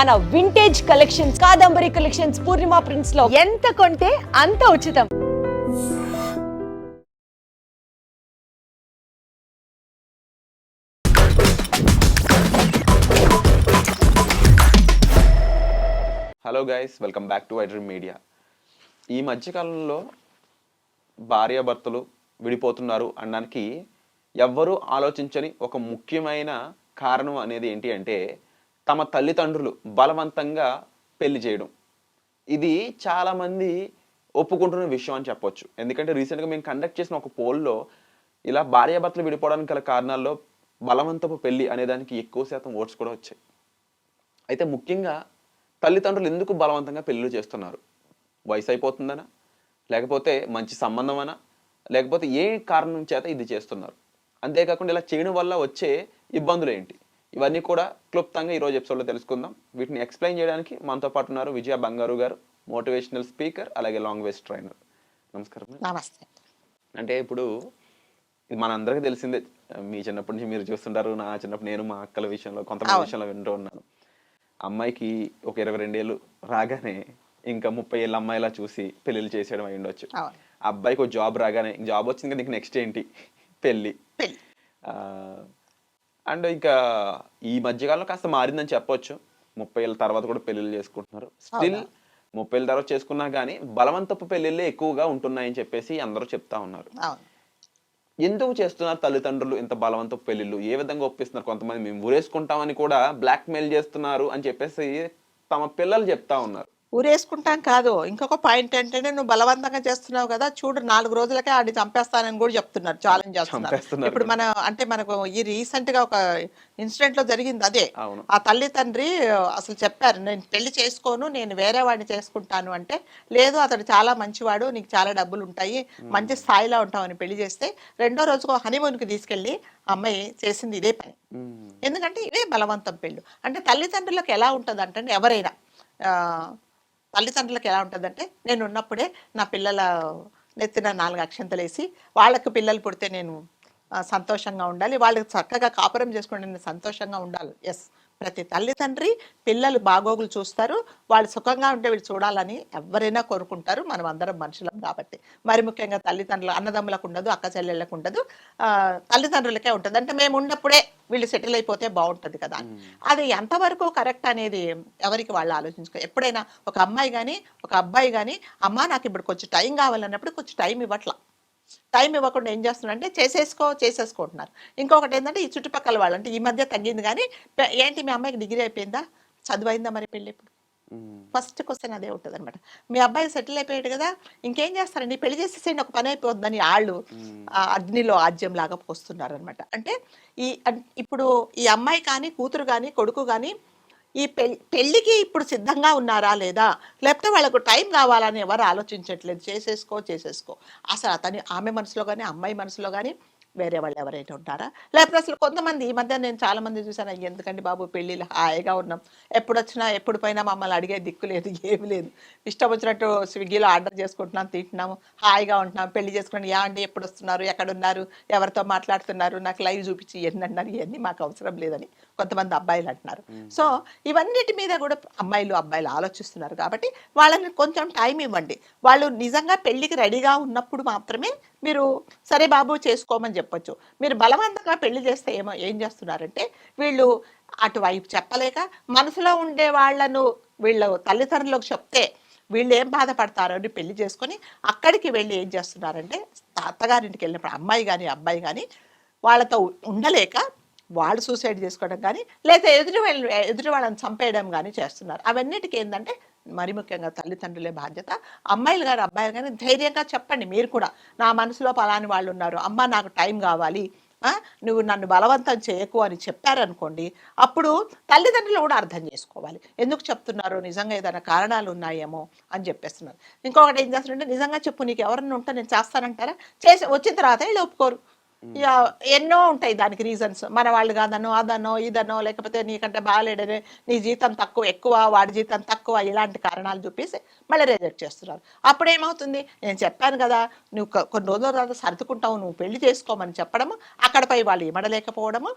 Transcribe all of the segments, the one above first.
మన vintage collections Kadambari collections Purnima ప్రింట్స్లో ఎంత కొంటే అంత ఉచితం. Hello guys welcome back to iDream media ఈ మధ్యకాలంలో భార్యాభర్తలు విడిపోతున్నారు అనడానికి ఎవ్వరూ ఆలోచించని ఒక ముఖ్యమైన కారణం అనేది ఏంటి అంటే తమ తల్లిదండ్రులు బలవంతంగా పెళ్ళి చేయడం. ఇది చాలామంది ఒప్పుకుంటున్న విషయం అని చెప్పొచ్చు. ఎందుకంటే రీసెంట్గా మేము కండక్ట్ చేసిన ఒక పోల్లో ఇలా భార్యాభర్తలు విడిపోవడానికి గల కారణాల్లో బలవంతపు పెళ్ళి అనేదానికి ఎక్కువ శాతం ఓట్స్ కూడా వచ్చాయి. అయితే ముఖ్యంగా తల్లిదండ్రులు ఎందుకు బలవంతంగా పెళ్ళిళ్ళు చేస్తున్నారు? వయసు అయిపోతుందనా లేకపోతే మంచి సంబంధమనా? లేకపోతే ఏ కారణం చేత ఇది చేస్తున్నారు? అంతేకాకుండా ఇలా చేయడం వల్ల వచ్చే ఇబ్బందులు ఏంటి? ఇవన్నీ కూడా క్లుప్తంగా ఈరోజు ఎపిసోడ్లో తెలుసుకుందాం. వీటిని ఎక్స్ప్లెయిన్ చేయడానికి మనతో పాటు ఉన్నారు విజయ బంగారు గారు మోటివేషనల్ స్పీకర్ అలాగే లాంగ్ వేస్ట్ ట్రైనర్. నమస్కారం. నమస్తే. అంటే ఇప్పుడు ఇది మనందరికీ తెలిసిందే. మీ చిన్నప్పటి నుంచి మీరు చూస్తుంటారు నా చిన్నప్పుడు నేను మా అక్కల విషయంలో కొంతమంది. విషయంలో వింటూ ఉన్నాను. అమ్మాయికి ఒక ఇరవై రెండేళ్ళు రాగానే ఇంకా ముప్పై ఏళ్ళ అమ్మాయిలా చూసి పెళ్ళిళ్ళు చేసేయడం అయి ఉండొచ్చు. అబ్బాయికి ఒక జాబ్ రాగానే జాబ్ వచ్చింది కదా నీకు నెక్స్ట్ ఏంటి? పెళ్ళి. అండ్ ఇంకా ఈ మధ్యకాలంలో కాస్త మారిందని చెప్పొచ్చు. ముప్పై ఏళ్ళ తర్వాత కూడా పెళ్ళిళ్ళు చేసుకుంటున్నారు. స్టిల్? ముప్పై ఏళ్ళ తర్వాత చేసుకున్నా కానీ బలవంతపు పెళ్ళిళ్ళే ఎక్కువగా ఉంటున్నాయని చెప్పేసి అందరూ చెప్తా ఉన్నారు. ఎందుకు చేస్తున్నారు తల్లిదండ్రులు ఇంత బలవంతపు పెళ్ళిళ్ళు? ఏ విధంగా ఒప్పిస్తున్నారు? కొంతమంది మేము ఊరేసుకుంటామని కూడా బ్లాక్ మెయిల్ చేస్తున్నారు అని చెప్పేసి తమ పిల్లలు చెప్తా ఉన్నారు. ఊరేసుకుంటాం కాదు. ఇంకొక పాయింట్ ఏంటంటే నువ్వు బలవంతంగా చేస్తున్నావు కదా చూడు నాలుగు రోజులకే ఆడి చంపేస్తానని కూడా చెప్తున్నారు ఛాలెంజ్ చేస్తున్నారు. ఇప్పుడు మన అంటే మనకు ఈ రీసెంట్గా ఒక ఇన్సిడెంట్లో జరిగింది అదే. ఆ తల్లి తండ్రి అసలు చెప్పారు నేను పెళ్ళి చేసుకోను నేను వేరే వాడిని చేసుకుంటాను అంటే లేదు అతడు చాలా మంచివాడు నీకు చాలా డబ్బులు ఉంటాయి మంచి స్థాయిలో ఉంటావని పెళ్ళి చేస్తే రెండో రోజుకు హనీమూన్కి తీసుకెళ్ళి ఆ అమ్మాయి చేసింది ఇదే పని. ఎందుకంటే ఇవే బలవంతం పెళ్ళు అంటే తల్లిదండ్రులకు ఎలా ఉంటుంది అంటే ఎవరైనా ఆ, తల్లిదండ్రులకు ఎలా ఉంటుందంటే నేను ఉన్నప్పుడే నా పిల్లల నెత్తిన నాలుగు అక్షంతలు వేసి వాళ్ళకు పిల్లలు పుడితే నేను సంతోషంగా ఉండాలి. వాళ్ళకి చక్కగా కాపురం చేసుకుంటే నేను సంతోషంగా ఉండాలి. ఎస్ ప్రతి తల్లి తండ్రి పిల్లలు బాగోగులు చూస్తారు. వాళ్ళు సుఖంగా ఉంటే వీళ్ళు చూడాలని ఎవరైనా కోరుకుంటారు. మనం అందరం మనుషులం కాబట్టి. మరి ముఖ్యంగా తల్లిదండ్రులు అన్నదమ్ములకు ఉండదు అక్క చెల్లెళ్ళకు ఉండదు. ఆ, తల్లిదండ్రులకే ఉంటుంది. అంటే మేము ఉన్నప్పుడే వీళ్ళు సెటిల్ అయిపోతే బాగుంటుంది కదా. అది ఎంతవరకు కరెక్ట్ అనేది ఎవరికి వాళ్ళు ఆలోచించుకో ఎప్పుడైనా ఒక అమ్మాయి కానీ ఒక అబ్బాయి కానీ అమ్మా నాకు ఇప్పుడు కొంచెం టైం కావాలన్నప్పుడు కొంచెం టైం ఇవ్వట్లా. టైం ఇవ్వకుండా ఏం చేస్తున్నారంటే చేసేసుకో చేసేసుకుంటున్నారు. ఇంకొకటి ఏంటంటే ఈ చుట్టుపక్కల వాళ్ళు అంటే ఈ మధ్య తగ్గింది కానీ ఏంటి మీ అమ్మాయికి డిగ్రీ అయిపోయిందా? చదువైందా మరి పెళ్ళి ఇప్పుడు. ఫస్ట్ క్వశ్చన్ అదే ఉంటుంది అనమాట మీ అబ్బాయి సెటిల్ అయిపోయాడు కదా ఇంకేం చేస్తారండి పెళ్ళి చేసేసేయండి ఒక పని అయిపోద్దని వాళ్ళు ఆ అగ్నిలో ఆజ్యం లాగా పోస్తున్నారు అనమాట అంటే ఈ ఇప్పుడు ఈ అమ్మాయి కానీ కూతురు కానీ కొడుకు కానీ ఈ పెళ్ళికి ఇప్పుడు సిద్ధంగా ఉన్నారా లేదా? లేకపోతే వాళ్ళకు టైం కావాలని ఎవరు ఆలోచించట్లేదు? చేసేసుకో చేసేసుకో. అసలు అతని ఆమె మనసులో కానీ అమ్మాయి మనసులో కానీ వేరే వాళ్ళు ఎవరైతే ఉంటారా? లేకపోతే అసలు కొంతమంది ఈ మధ్య నేను చాలా మంది చూసాను బాబు పెళ్ళిళ్ళు హాయిగా ఉన్నాం. ఎప్పుడు వచ్చినా ఎప్పుడు పోయినా మమ్మల్ని అడిగే దిక్కు లేదు ఏమి లేదు. ఇష్టం వచ్చినట్టు స్విగ్గీలో ఆర్డర్ చేసుకుంటున్నాం తింటున్నాము హాయిగా ఉంటున్నాం పెళ్ళి చేసుకుని యా అండి ఎప్పుడు వస్తున్నారు ఎక్కడున్నారు? ఎవరితో మాట్లాడుతున్నారు? నాకు లైవ్ చూపించి ఇవన్నీ అన్నారు. ఇవన్నీ మాకు అవసరం లేదని కొంతమంది అబ్బాయిలు అంటున్నారు. సో ఇవన్నిటి మీద కూడా అమ్మాయిలు అబ్బాయిలు ఆలోచిస్తున్నారు కాబట్టి వాళ్ళని కొంచెం టైం ఇవ్వండి. వాళ్ళు నిజంగా పెళ్ళికి రెడీగా ఉన్నప్పుడు మాత్రమే మీరు సరే బాబు చేసుకోమని చెప్పొచ్చు. మీరు బలవంతంగా పెళ్ళి చేస్తే ఏమో ఏం చేస్తున్నారంటే వీళ్ళు అటువైపు చెప్పలేక మనసులో ఉండే వాళ్ళను వీళ్ళ తల్లిదండ్రులకు చెప్తే వీళ్ళు ఏం బాధపడతారో అని పెళ్ళి చేసుకొని అక్కడికి వెళ్ళి ఏం చేస్తున్నారంటే అత్తగారింటికి వెళ్ళినప్పుడు అమ్మాయి కానీ అబ్బాయి కానీ వాళ్ళతో ఉండలేక వాళ్ళు సూసైడ్ చేసుకోవడం కానీ లేదా ఎదుటి వాళ్ళు ఎదుటి వాళ్ళని చంపేయడం కానీ చేస్తున్నారు. అవన్నిటికీ ఏంటంటే మరి ముఖ్యంగా తల్లిదండ్రులే బాధ్యత. అమ్మాయిలు కానీ అబ్బాయిలు కానీ ధైర్యంగా చెప్పండి మీరు కూడా. నా మనసులో పలాని వాళ్ళు ఉన్నారు. అమ్మ నాకు టైం కావాలి. ఆ, నువ్వు నన్ను బలవంతం చేయకు అని చెప్పారనుకోండి అప్పుడు తల్లిదండ్రులు కూడా అర్థం చేసుకోవాలి. ఎందుకు చెప్తున్నారు? నిజంగా ఏదైనా కారణాలు ఉన్నాయేమో అని చెప్పేస్తున్నారు. ఇంకొకటి ఏం చేస్తారంటే నిజంగా చెప్పు నీకు ఎవరన్నా ఉంటే నేను చేస్తానంటారా? చేసి వచ్చిన తర్వాత వీళ్ళు ఒప్పుకోరు. Mm. ఎన్నో ఉంటాయి దానికి రీజన్స్. మన వాళ్ళు కాదనో అదనో ఇదనో లేకపోతే నీకంటే బాగాలేడని నీ జీతం తక్కువ ఎక్కువ వాడి జీతం తక్కువ ఇలాంటి కారణాలు చూపేసి మళ్ళీ రిజెక్ట్ చేస్తున్నారు. అప్పుడు ఏమవుతుంది నేను చెప్పాను కదా నువ్వు కొన్ని రోజుల తర్వాత సర్దుకుంటావు నువ్వు పెళ్ళి చేసుకోమని చెప్పడము అక్కడపై వాళ్ళు ఇమడలేకపోవడము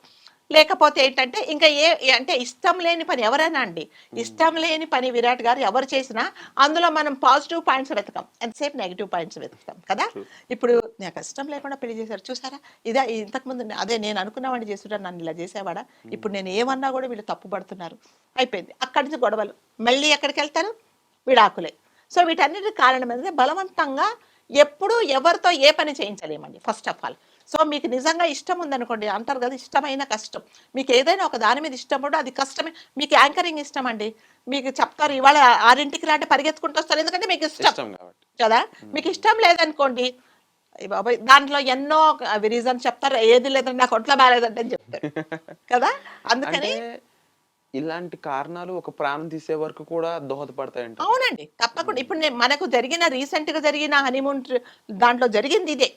లేకపోతే ఏంటంటే ఇంకా ఏ అంటే ఇష్టం లేని పని ఎవరైనా అండి ఇష్టం లేని పని విరాట్ గారు ఎవరు చేసినా అందులో మనం పాజిటివ్ పాయింట్స్ వెతకం. ఎంతసేపు నెగిటివ్ పాయింట్స్ వెతుకుతాం కదా? ఇప్పుడు నాకు ఇష్టం లేకుండా పెళ్ళి చేశారు. చూసారా? ఇదే ఇంతకుముందు అదే నేను అనుకున్నవాడిని చేస్తుంటారు నన్ను ఇలా చేసేవాడా? ఇప్పుడు నేను ఏమన్నా కూడా వీళ్ళు తప్పు పడుతున్నారు. అయిపోయింది. అక్కడి నుంచి గొడవలు. మళ్ళీ ఎక్కడికి వెళ్తారు? విడాకులే. సో వీటన్నిటి కారణం ఏంటంటే బలవంతంగా ఎప్పుడు ఎవరితో ఏ పని చేయించలేమండి. ఫస్ట్ ఆఫ్ ఆల్ సో మీకు నిజంగా ఇష్టం ఉందనుకోండి అంటారు కదా ఇష్టమైన కష్టం. మీకు ఏదైనా ఒక దాని మీద ఇష్టం ఉంటే అది కష్టమే. మీకు యాంకరింగ్ ఇష్టం అండి మీకు చెప్తారు ఇవాళ ఆరింటికి రాంటి పరిగెత్తుకుంటూ వస్తారు. ఎందుకంటే మీకు ఇష్టం. కదా? మీకు ఇష్టం లేదనుకోండి బాబోయ్ దాంట్లో ఎన్నో రీజన్ చెప్తారు. ఏది లేదంటే నాకు ఒంట్లో బాగాలేదంటే అని చెప్తారు. కదా? అందుకని ఇలాంటి కారణాలు ఒక ప్రాణం తీసే వరకు కూడా దోహదపడతాయంట అవునండి. తప్పకుండా. ఇప్పుడు మనకు జరిగిన రీసెంట్గా జరిగిన హనీమూన్ దాంట్లో జరిగింది ఇదే.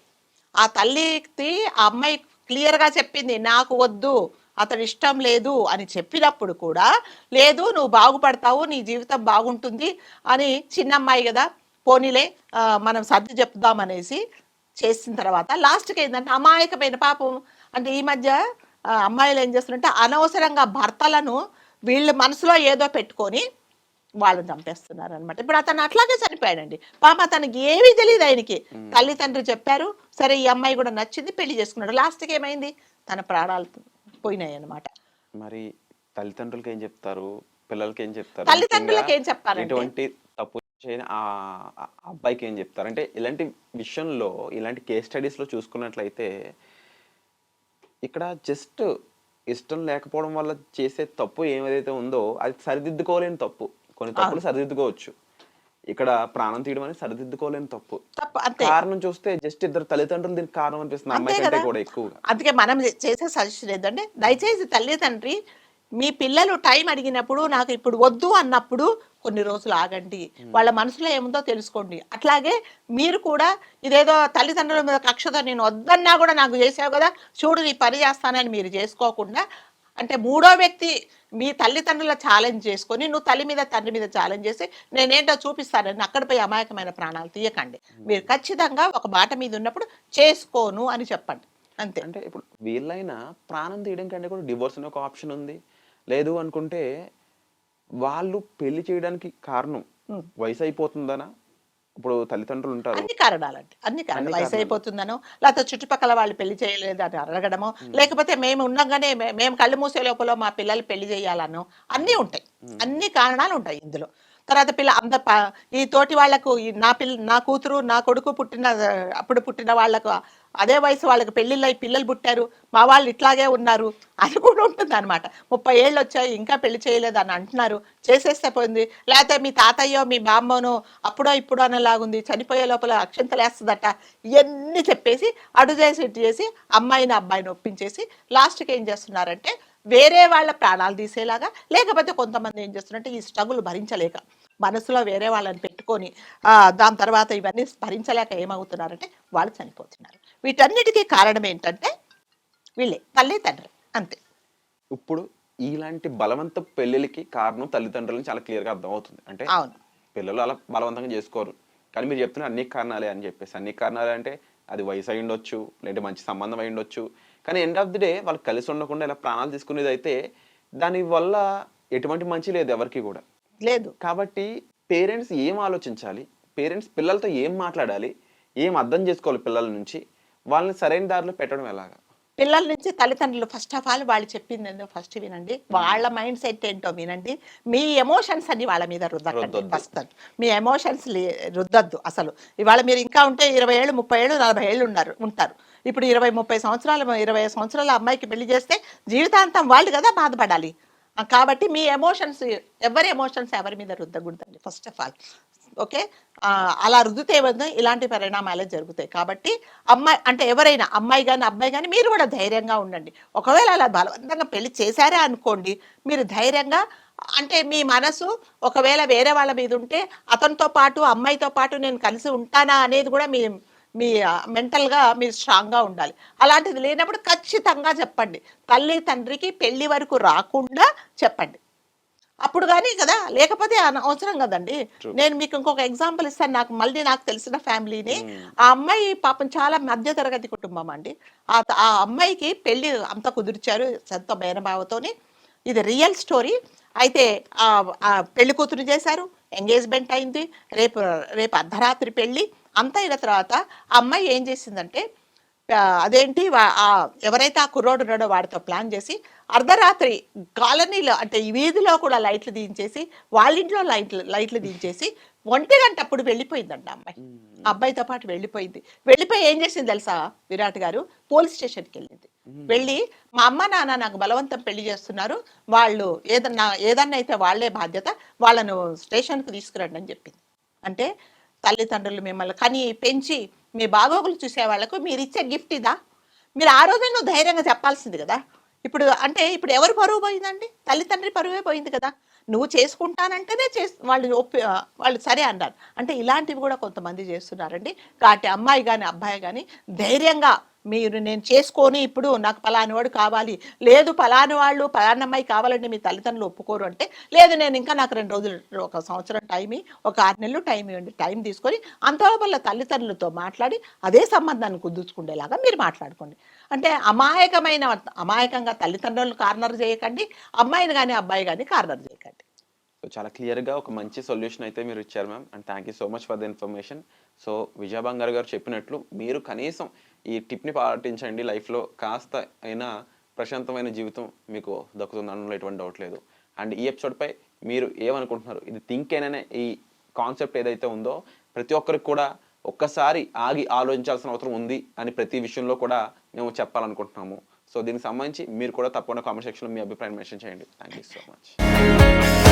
ఆ తల్లికి ఆ అమ్మాయి క్లియర్గా చెప్పింది నాకు వద్దు అతడు ఇష్టం లేదు అని చెప్పినప్పుడు కూడా లేదు నువ్వు బాగుపడతావు నీ జీవితం బాగుంటుంది అని చిన్న అమ్మాయి కదా పోనీలే మనం సర్ది చెప్దాం అనేసి చేసిన తర్వాత లాస్ట్కి ఏంటంటే అమాయకమైన పాపం. అంటే ఈ మధ్య అమ్మాయిలు ఏం చేస్తున్నారంటే అనవసరంగా భర్తలను వీళ్ళ మనసులో ఏదో పెట్టుకొని వాళ్ళని చంపేస్తున్నారు అనమాట ఇప్పుడు అతను అట్లాగే చనిపోయాడండి. పాప అతనికి ఏమీ తెలియదు ఆయనకి. తల్లిదండ్రులు చెప్పారు సరే ఈ అమ్మాయి కూడా నచ్చింది పెళ్ళి చేసుకున్నాడు. లాస్ట్కి ఏమైంది? తన ప్రాణాలు పోయినాయి అనమాట మరి తల్లిదండ్రులకి ఏం చెప్తారు? పిల్లలకి ఏం చెప్తారు? తల్లిదండ్రులకి ఏం చెప్పాలంటే? ఇటువంటి తప్పు చేయని ఆ అబ్బాయికి ఏం చెప్తారు? అంటే ఇలాంటి విషయంలో ఇలాంటి కేస్ స్టడీస్లో చూసుకున్నట్లయితే ఇక్కడ జస్ట్ ఇష్టం లేకపోవడం వల్ల చేసే తప్పు ఏదైతే ఉందో అది సరిదిద్దుకోలేని తప్పు. కొన్ని తప్పులు సరిదిద్దుకోవచ్చు. ఇక్కడ ప్రాణం తీయడం అనేది సరిదిద్దుకోలేని తప్పు. తప్ప అంతే. కారణం చూస్తే జస్ట్ ఇద్దరు తల్లిదండ్రులు దీనికి కారణం అనిపిస్తుంది. అమ్మాయి కంటే కూడా ఎక్కువగా. అందుకే మనం చేసే సజెషన్ ఏంటంటే దయచేసి తల్లిదండ్రి మీ పిల్లలు టైం అడిగినప్పుడు నాకు ఇప్పుడు వద్దు అన్నప్పుడు కొన్ని రోజులు ఆగండి. వాళ్ళ మనసులో ఏముందో తెలుసుకోండి. అట్లాగే మీరు కూడా ఇదేదో తల్లిదండ్రుల మీద కక్షతో నేను వద్దన్నా కూడా నాకు చేసావు కదా చూడు నీ పని చేస్తానని మీరు చేసుకోకుండా అంటే మూడో వ్యక్తి మీ తల్లిదండ్రుల ఛాలెంజ్ చేసుకొని నువ్వు తల్లి మీద తండ్రి మీద ఛాలెంజ్ చేసి నేనేంటో చూపిస్తానని అక్కడ పోయి అమాయకమైన ప్రాణాలు తీయకండి. మీరు ఖచ్చితంగా ఒక మాట మీద ఉన్నప్పుడు చేసుకోను అని చెప్పండి. అంతే. అంటే ఇప్పుడు వీళ్ళైనా ప్రాణం తీయడం కంటే కూడా డివోర్స్ అనే ఒక ఆప్షన్ ఉంది. లేదు అనుకుంటే వాళ్ళు పెళ్ళి చేయడానికి కారణం ఉం. వయసు అయిపోతుందనా? ఇప్పుడు తల్లిదండ్రులు ఉంటారు అన్ని కారణాలండి. అన్ని కారణాలు. వయసు. అయిపోతుందనో లేకపోతే చుట్టుపక్కల వాళ్ళు పెళ్ళి చేయలేదు అని అడగడమో లేకపోతే మేము ఉండగానే మేము కళ్ళు మూసే లోపల మా పిల్లలు పెళ్ళి చేయాలనో అన్నీ ఉంటాయి. అన్ని కారణాలు ఉంటాయి ఇందులో. తర్వాత పిల్ల అంద ఈ తోటి వాళ్ళకు ఈ నా పిల్ల నా కూతురు నా కొడుకు పుట్టిన అప్పుడు పుట్టిన వాళ్ళకు అదే వయసు వాళ్ళకి పెళ్ళిళ్ళు అయి పిల్లలు పుట్టారు మా వాళ్ళు ఇట్లాగే ఉన్నారు అది కూడా ఉంటుంది అనమాట ముప్పై ఏళ్ళు వచ్చాయి ఇంకా పెళ్ళి చేయలేదు అని అంటున్నారు చేసేస్తే పోయింది. లేకపోతే మీ తాతయ్యో మీ బామ్మనో అప్పుడో ఇప్పుడో అనేలాగుంది చనిపోయే లోపల అక్షంతలేస్తుందట ఇవన్నీ చెప్పేసి అడు చేసి ఇటు చేసి అమ్మాయిని అబ్బాయిని ఒప్పించేసి లాస్ట్కి ఏం చేస్తున్నారంటే వేరే వాళ్ళ ప్రాణాలు తీసేలాగా లేకపోతే కొంతమంది ఏం చేస్తున్నారంటే ఈ స్ట్రగుల్ భరించలేక మనసులో వేరే వాళ్ళని పెట్టుకొని దాని తర్వాత ఇవన్నీ భరించలేక ఏమవుతున్నారంటే వాళ్ళు చనిపోతున్నారు. వీటన్నిటికీ కారణం ఏంటంటే వీళ్ళే తల్లి తండ్రి అంతే. ఇప్పుడు ఇలాంటి బలవంత పెళ్ళికి కారణం తల్లిదండ్రులని చాలా క్లియర్గా అర్థమవుతుంది. అంటే అవును. పిల్లలు అలా బలవంతంగా చేసుకోరు. కానీ మీరు చెప్తున్న అన్ని కారణాలే అని చెప్పేసి అన్ని కారణాలే అంటే అది వయసు అయి ఉండొచ్చు లేదంటే మంచి సంబంధం అయి ఉండొచ్చు కానీ ఎండ్ ఆఫ్ ది డే వాళ్ళు కలిసి ఉండకుండా ఇలా ప్రాణాలు తీసుకునేది అయితే దాని వల్ల ఎటువంటి మంచి లేదు ఎవరికి కూడా. లేదు. కాబట్టి పేరెంట్స్ ఏం ఆలోచించాలి? పేరెంట్స్ పిల్లలతో ఏం మాట్లాడాలి? ఏం అర్థం చేసుకోవాలి పిల్లల నుంచి? వాళ్ళని సరైన దారిలో పెట్టడం ఎలాగా? పిల్లల నుంచి తల్లిదండ్రులు ఫస్ట్ ఆఫ్ ఆల్ వాళ్ళు చెప్పింది ఏందో ఫస్ట్ వినండి. వాళ్ళ మైండ్ సెట్ ఏంటో వినండి. మీ ఎమోషన్స్ అన్ని వాళ్ళ మీద రుద్దకండి రుద్దొద్దు. ఫస్ట్ మీ ఎమోషన్స్ రుద్దద్దు అసలు. ఇవాళ మీరు ఇంకా ఉంటే ఇరవై ఏళ్ళు ముప్పై ఏళ్ళు నలభై ఏళ్ళు ఉన్నారు ఉంటారు. ఇప్పుడు ఇరవై ముప్పై సంవత్సరాలు ఇరవై సంవత్సరాల అమ్మాయికి పెళ్ళి చేస్తే జీవితాంతం వాళ్ళు కదా బాధపడాలి. కాబట్టి మీ ఎమోషన్స్ ఎవరి ఎమోషన్స్ ఎవరి మీద రుద్దకూడదండి ఫస్ట్ ఆఫ్ ఆల్ ఓకే అలా రుద్దితే ఏమవుతుంది ఇలాంటి పరిణామాలే జరుగుతాయి. కాబట్టి అమ్మాయి అంటే ఎవరైనా అమ్మాయి కానీ అబ్బాయి కానీ మీరు కూడా ధైర్యంగా ఉండండి. ఒకవేళ అలా బలవంతంగా పెళ్ళి చేశారా అనుకోండి మీరు ధైర్యంగా అంటే మీ మనసు ఒకవేళ వేరే వాళ్ళ మీద ఉంటే అతనితో పాటు అమ్మాయితో పాటు నేను కలిసి ఉంటానా అనేది కూడా మీ మీ మెంటల్గా మీరు స్ట్రాంగ్గా ఉండాలి. అలాంటిది లేనప్పుడు ఖచ్చితంగా చెప్పండి. తల్లి తండ్రికి పెళ్ళి వరకు రాకుండా చెప్పండి. అప్పుడు కానీ కదా లేకపోతే అవసరం కదండి. నేను మీకు ఇంకొక ఎగ్జాంపుల్ ఇస్తాను. నాకు మళ్ళీ నాకు తెలిసిన ఫ్యామిలీని. ఆ అమ్మాయి పాపం చాలా మధ్య తరగతి కుటుంబం అండి. ఆ అమ్మాయికి పెళ్ళి అంత కుదిర్చారు సొంత మేనబావతోని. ఇది రియల్ స్టోరీ. అయితే పెళ్ళి కూతురు చేశారు. ఎంగేజ్మెంట్ అయింది. రేపు రేపు అర్ధరాత్రి పెళ్ళి. అంత అయిన తర్వాత ఆ అమ్మాయి ఏం చేసిందంటే అదేంటి ఎవరైతే ఆ కుర్రోడు ఉన్నాడో వాడితో ప్లాన్ చేసి అర్ధరాత్రి కాలనీలో అంటే ఈ వీధిలో కూడా లైట్లు దించేసి వాళ్ళ ఇంట్లో లైట్లు లైట్లు దించేసి ఒంటి గంట అప్పుడు వెళ్ళిపోయిందండి అమ్మాయి. అబ్బాయితో పాటు వెళ్ళిపోయింది. వెళ్ళిపోయి ఏం చేసింది తెలుసా విరాట్ గారు? పోలీస్ స్టేషన్కి వెళ్ళింది. వెళ్ళి మా అమ్మ నాన్న నాకు బలవంతం పెళ్ళి చేస్తున్నారు వాళ్ళు ఏదన్నా ఏదన్నా అయితే వాళ్ళే బాధ్యత వాళ్ళను స్టేషన్కి తీసుకురండి అని చెప్పింది. అంటే తల్లిదండ్రులు మిమ్మల్ని. కానీ పెంచి మీ బాగోగులు చూసే వాళ్ళకు మీరు ఇచ్చే గిఫ్ట్ ఇదా? మీరు ఆ రోజే నువ్వు ధైర్యంగా చెప్పాల్సింది కదా. ఇప్పుడు అంటే ఇప్పుడు ఎవరు పరువు పోయిందండి? తల్లిదండ్రి పరువే పోయింది కదా. నువ్వు చేసుకుంటానంటేనే చేస్ వాళ్ళు ఒప్పి వాళ్ళు సరే అన్నారు. అంటే ఇలాంటివి కూడా కొంతమంది చేస్తున్నారండి. కాబట్టి అమ్మాయి కానీ అబ్బాయి కానీ ధైర్యంగా మీరు నేను చేసుకొని ఇప్పుడు నాకు పలాని వాడు కావాలి. లేదు పలాని వాళ్ళు పలానమ్మాయి కావాలంటే మీ తల్లిదండ్రులు ఒప్పుకోరు అంటే లేదు నేను ఇంకా నాకు రెండు రోజులు ఒక సంవత్సరం టైం ఒక ఆరు నెలలు టైం ఇవ్వండి టైం తీసుకొని అంతవల్ల తల్లిదండ్రులతో మాట్లాడి అదే సంబంధాన్ని కుదుర్చుకునేలాగా మీరు మాట్లాడుకోండి. అంటే అమాయకమైన అమాయకంగా తల్లిదండ్రులను కార్నర్ చేయకండి అమ్మాయిని కానీ అబ్బాయి కానీ కార్నర్ చేయకండి. చాలా క్లియర్గా ఒక మంచి సొల్యూషన్ అయితే మీరు ఇచ్చారు ma'am and thank you so much for the information so Vijaya Bangaru garu చెప్పినట్లు మీరు కనీసం ఈ టిప్ని పాటించండి. లైఫ్లో కాస్త అయినా ప్రశాంతమైన జీవితం మీకు దక్కుతుంది అనడంలో ఎటువంటి డౌట్ లేదు. అండ్ ఈ ఎపిసోడ్పై మీరు ఏమనుకుంటున్నారు? ఇది థింక్ అయిననే ఈ కాన్సెప్ట్ ఏదైతే ఉందో ప్రతి ఒక్కరికి కూడా ఒక్కసారి ఆగి ఆలోచించాల్సిన అవసరం ఉంది అని ప్రతి విషయంలో కూడా మేము చెప్పాలనుకుంటున్నాము. సో దీనికి సంబంధించి మీరు కూడా తప్పకుండా కామెంట్ సెక్షన్లో మీ అభిప్రాయం మెన్షన్ చేయండి. Thank you so much.